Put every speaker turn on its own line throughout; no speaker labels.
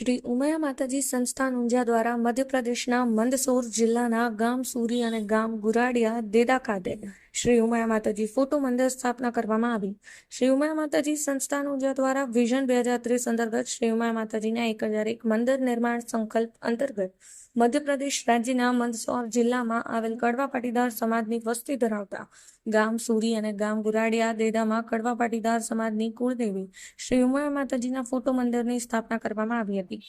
શ્રી ઉમયા માતાજી સંસ્થાન ઊંઝા દ્વારા મધ્યપ્રદેશના મંદસૌર જિલ્લાના ગામ સુરી અને ગામ ગુરાડિયા દેદા ખાતે શ્રી ઉમાયા માતાજી ફોટો મંદિર સ્થાપના કરવામાં આવી. શ્રી ઉમયા માતાજી સંસ્થાન ઊર્જા દ્વારા વિઝન બે હજાર ત્રીસ અંતર્ગત શ્રી ઉમયા માતાજીના એક હજાર એક મંદિર નિર્માણ સંકલ્પ અંતર્ગત મધ્યપ્રદેશ રાજ્યના મંદસૌર જિલ્લામાં આવેલ કડવા પાટીદાર સમાજની વસ્તી ધરાવતા ગામ સુરી અને ગામ ગુરાડિયા દેદામાં કડવા પાટીદાર સમાજની કુળદેવી શ્રી ઉમાયા માતાજીના ફોટો મંદિરની સ્થાપના કરવામાં આવી હતી.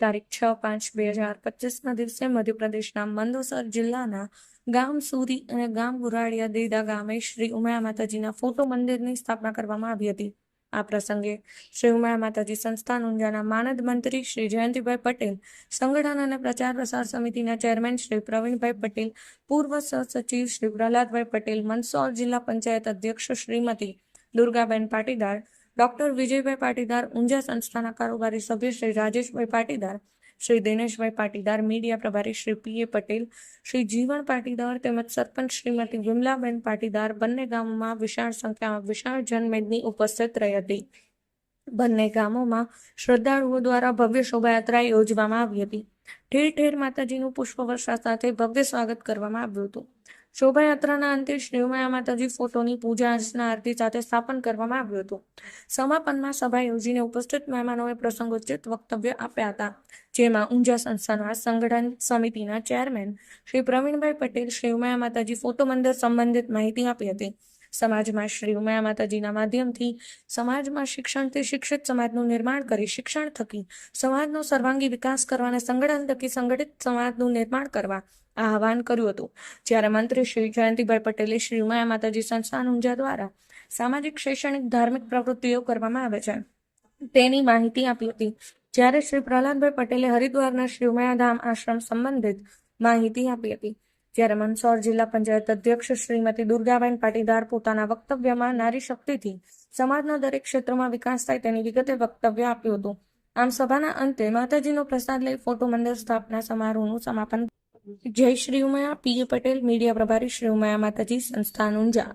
તારીખ છ પાંચ બે હજાર પચીસના દિવસે મધ્યપ્રદેશના મંદોસર જિલ્લાના ગામ સુરી અને ગામ ગુરાડિયા દેદા ગામે શ્રી ઉમયા માતાજીના ફોટો મંદિરની સ્થાપના કરવામાં આવી હતી. આ પ્રસંગે શ્રી ઉમયા માતાજી સંસ્થાન ઊંઝાના માનદ મંત્રી શ્રી જયંતિભાઈ પટેલ, સંગઠન અને પ્રચાર પ્રસાર સમિતિના ચેરમેન શ્રી પ્રવીણભાઈ પટેલ, પૂર્વ સહસચિવ શ્રી પ્રહલાદભાઈ પટેલ, મંદસૌર જિલ્લા પંચાયત અધ્યક્ષ શ્રીમતી દુર્ગાબેન પાટીદાર, ડોક્ટર વિજયભાઈ પાટીદાર, ઊંઝા સંસ્થાના કારોબારી સભ્ય શ્રી રાજેશભાઈ પાટીદાર શ્રી દિનેશભાઈ પાટીદાર, મીડિયા પ્રભારી શ્રી પી. એ. પટેલ, શ્રી જીવણ પાટીદાર તેમજ સરપંચ શ્રીમતી વિમલાબેન પાટીદાર બંને ગામોમાં વિશાળ સંખ્યામાં વિશાળ જનમેદની ઉપસ્થિત રહી હતી. બંને ગામોમાં શ્રદ્ધાળુઓ દ્વારા ભવ્ય શોભાયાત્રા યોજવામાં આવી હતી. ઠેર ઠેર માતાજીનું પુષ્પવર્ષા સાથે ભવ્ય સ્વાગત કરવામાં આવ્યું હતું. શોભાયાત્રાના અંતે શ્રી માતાજી ફોટોની પૂજા અર્ચના આરતી સાથે સ્થાપન કરવામાં આવ્યું હતું. સમાપનમાં સભા યોજીને ઉપસ્થિત મહેમાનોએ પ્રસંગોચિત વક્તવ્ય આપ્યા હતા. જેમાં ઊંઝા સંસ્થાના સંગઠન સમિતિના ચેરમેન શ્રી પ્રવીણભાઈ પટેલ શ્રીમાયા માતાજી ફોટો મંદિર સંબંધિત માહિતી આપી હતી. સમાજમાં શ્રી ઉમાયા માતાજીના માધ્યમથી સમાજમાં શિક્ષણથી શિક્ષિત સમાજનું નિર્માણ કરી શિક્ષણ થકી સમાજનો સર્વાંગી વિકાસ કરવા અને સંગઠન થકી સંગઠિત સમાજનું નિર્માણ કરવા આહવાન કર્યું હતું. જ્યારે મંત્રી શ્રી જયંતિભાઈ પટેલે શ્રી ઉમાયા માતાજી સંસ્થાન ઊંઝા દ્વારા સામાજિક, શૈક્ષણિક, ધાર્મિક પ્રવૃત્તિઓ કરવામાં આવે છે, તેની માહિતી આપી હતી. જ્યારે શ્રી પ્રહલાદભાઈ પટેલે હરિદ્વારના શ્રી ઉમાયાધામ આશ્રમ સંબંધિત માહિતી આપી હતી. જ્યારે મંદસૌર જિલ્લા પંચાયત અધ્યક્ષ શ્રીમતી દુર્ગાબેન પાટીદાર પોતાના વક્તવ્યમાં નારી શક્તિથી સમાજના દરેક ક્ષેત્રમાં વિકાસ થાય તેની વિગતે વક્તવ્ય આપ્યું હતું. આમ સભાના અંતે માતાજીનો પ્રસાદ લઈ ફોટો મંદિર સ્થાપના સમારોહનું સમાપન જય શ્રી ઉમાયા, પી. પટેલ, મીડિયા પ્રભારી શ્રી ઉમાયા માતાજી, સંસ્થાન Unjha.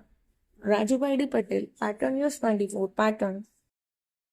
Rajubhai D Patel, Patan news twenty four, Patan.